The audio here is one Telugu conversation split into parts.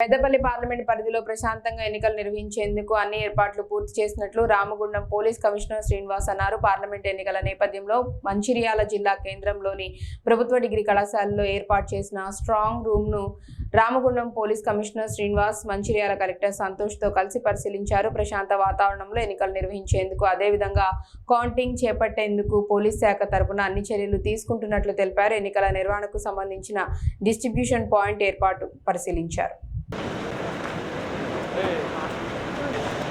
పెద్దపల్లి పార్లమెంట్ పరిధిలో ప్రశాంతంగా ఎన్నికలు నిర్వహించేందుకు అన్ని ఏర్పాట్లు పూర్తి చేసినట్లు రామగుండం పోలీస్ కమిషనర్ శ్రీనివాస్ అన్నారు. పార్లమెంట్ ఎన్నికల నేపథ్యంలో మంచిర్యాల జిల్లా కేంద్రంలోని ప్రభుత్వ డిగ్రీ కళాశాలలో ఏర్పాటు చేసిన strong రూమ్ను Ramagundam police commissioner Srinivas Mancherial collector సంతోష్తో కలిసి పరిశీలించారు. ప్రశాంత వాతావరణంలో ఎన్నికలు నిర్వహించేందుకు అదేవిధంగా కౌంటింగ్ చేపట్టేందుకు పోలీస్ శాఖ తరపున అన్ని చర్యలు తీసుకుంటున్నట్లు తెలిపారు. ఎన్నికల నిర్వహణకు సంబంధించిన డిస్ట్రిబ్యూషన్ పాయింట్ ఏర్పాటు పరిశీలించారు.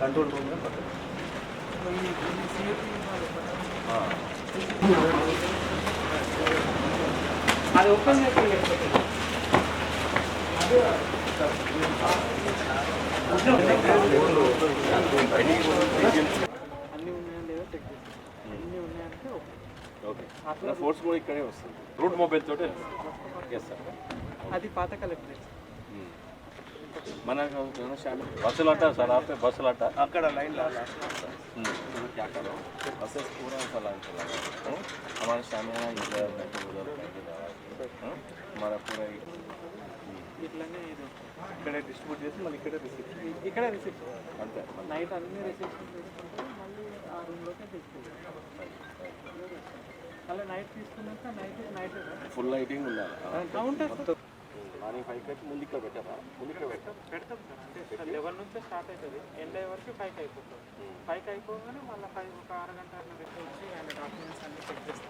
కంట్రోల్ పక్కన. అది ఓపెన్ అన్ని ఉన్నాయా లేదా చెక్ అన్ని ఉన్నాయంటే ఓకే ఓకే ఫోర్స్ కూడా ఇక్కడే వస్తుంది. రూట్ మొబైల్ తోటే. ఎస్ సార్ అది పాత కలెక్టరేట్ మన బస్సులు అట్ట సార్ ఆపే బస్సులు అట్ట అక్కడ లైన్ क्या करो बसेस पूरा चला चला हम्म? हमारा शामियाना इधर बैठे उधर बैठे हम्म? हमारा पूरा ये- ఇట్లానే ఇది ఇక్కడే డిస్ట్రిబ్యూట్ చేసి మళ్ళీ ఇక్కడే రిసీప్షన్ ఇక్కడే రిసీప్షన్ అంతే నైట్ అన్ని రిసెప్షన్ చేసుకుంటే మళ్ళీ ఆ రూమ్లోకి తీసుకెళ్తాం మళ్ళీ నైట్ తీసుకున్నాక నైట్ నైట్ ఫుల్ లైటింగ్ ఉండాలి కౌంటర్ మార్నింగ్ ఫైవ్ కట్టి ముందు ఇక్కడ పెట్టారా ముందు ఇక్కడ పెట్టారు పెడతాం సార్. అంటే లెవెన్ నుంచే స్టార్ట్ అవుతుంది. ఎండ్ అయ్యే వరకు ఫైవ్కి అయిపోతుంది. ఫైవ్కి అయిపోగానే మళ్ళీ ఫైవ్ ఒక అరగంట వచ్చి ఆయన డాక్యుమెంట్స్ అన్ని చెక్ చేస్తారు